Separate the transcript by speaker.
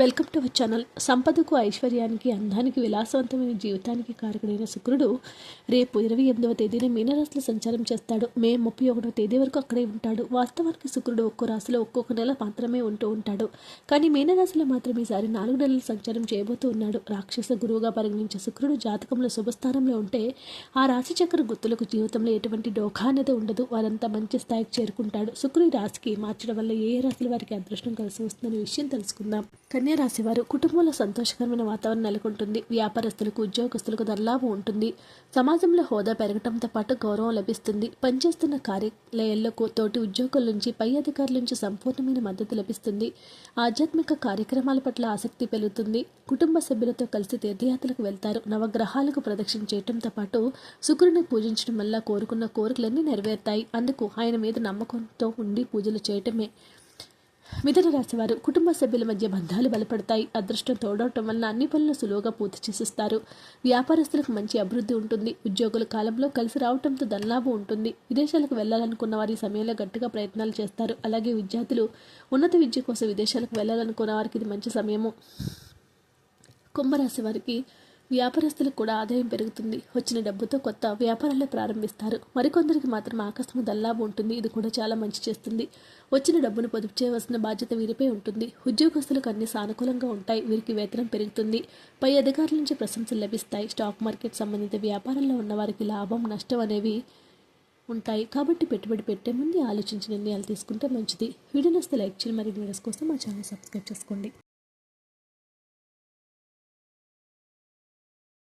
Speaker 1: Welcome to our channel. సంపదకు ఐశ్వర్యానికి అందానికి విలాసవంతమైన జీవితానికి కారకుడైన శుక్రుడు రేపు ఇరవై ఎనిమిదవ తేదీన మీనరాశిలో సంచారం చేస్తాడు. మే ముప్పై ఒకటవ తేదీ వరకు అక్కడే ఉంటాడు. వాస్తవానికి శుక్రుడు ఒక్కో రాశిలో ఒక్కొక్క నెల మాత్రమే ఉంటూ ఉంటాడు. కానీ మీనరాశిలో మాత్రం ఈసారి నాలుగు నెలలు సంచారం చేయబోతూ ఉన్నాడు. రాక్షస గురువుగా పరిగణించే శుక్రుడు జాతకంలో శుభస్థానంలో ఉంటే ఆ రాశి చక్ర గుర్తులకు జీవితంలో ఎటువంటి డోకా అనేది ఉండదు. వారంతా మంచి స్థాయికి చేరుకుంటాడు. శుక్రుడి రాశికి మార్చడం వల్ల ఏ ఏ రాశుల వారికి అదృష్టం కలిసి వస్తుందనే విషయం తెలుసుకుందాం. కన్యా రాశివారు కుటుంబంలో సంతోషకరమైన వాతావరణం నెలకొంటుంది. వ్యాపారస్తులకు ఉద్యోగస్తులకు దర్లాభం ఉంటుంది. సమాజంలో హోదా పెరగడంతో పాటు గౌరవం లభిస్తుంది. పనిచేస్తున్న కార్యాలయాల్లో తోటి ఉద్యోగుల నుంచి పై అధికారుల నుంచి సంపూర్ణమైన మద్దతు లభిస్తుంది. ఆధ్యాత్మిక కార్యక్రమాల పట్ల ఆసక్తి పెరుగుతుంది. కుటుంబ సభ్యులతో కలిసి తీర్థయాత్రలకు వెళ్తారు. నవగ్రహాలకు ప్రదక్షిణ చేయడంతో పాటు శుక్రుని పూజించడం వల్ల కోరుకున్న కోరికలన్నీ నెరవేరుతాయి. అందుకు ఆయన మీద నమ్మకంతో ఉండి పూజలు చేయటమే మిథున రాశి వారు కుటుంబ సభ్యుల మధ్య బంధాలు బలపడతాయి. అదృష్టం తోడవటం వలన అన్ని పనులు సులువుగా పూర్తి చేసిస్తారు. వ్యాపారస్తులకు మంచి అభివృద్ధి ఉంటుంది. ఉద్యోగుల కాలంలో కలిసి రావడంతో ధనలాభం ఉంటుంది. విదేశాలకు వెళ్ళాలనుకున్న వారి సమయంలో గట్టిగా ప్రయత్నాలు చేస్తారు. అలాగే విద్యార్థులు ఉన్నత విద్య కోసం విదేశాలకు వెళ్ళాలనుకున్న వారికి ఇది మంచి సమయము. కుంభరాశి వారికి వ్యాపారస్తులకు కూడా ఆదాయం పెరుగుతుంది. వచ్చిన డబ్బుతో కొత్త వ్యాపారాలు ప్రారంభిస్తారు. మరికొందరికి మాత్రం ఆకస్మిక దల్లాభం ఉంటుంది. ఇది కూడా చాలా మంచి చేస్తుంది. వచ్చిన డబ్బును పొదుపు చేయవలసిన బాధ్యత వీరిపై ఉంటుంది. ఉద్యోగస్తులకు అన్ని సానుకూలంగా ఉంటాయి. వీరికి వేతనం పెరుగుతుంది. పై అధికారుల నుంచి ప్రశంసలు లభిస్తాయి. స్టాక్ మార్కెట్ సంబంధిత వ్యాపారంలో ఉన్న వారికి లాభం నష్టం అనేవి ఉంటాయి. కాబట్టి పెట్టుబడి పెట్టే ముందు ఆలోచించి నిర్ణయాలు తీసుకుంటే మంచిది. వీడియో నస్తే లైక్ చేయండి. మరిన్ని వీడియోస్ కోసం మా ఛానల్ సబ్స్క్రైబ్ చేసుకోండి.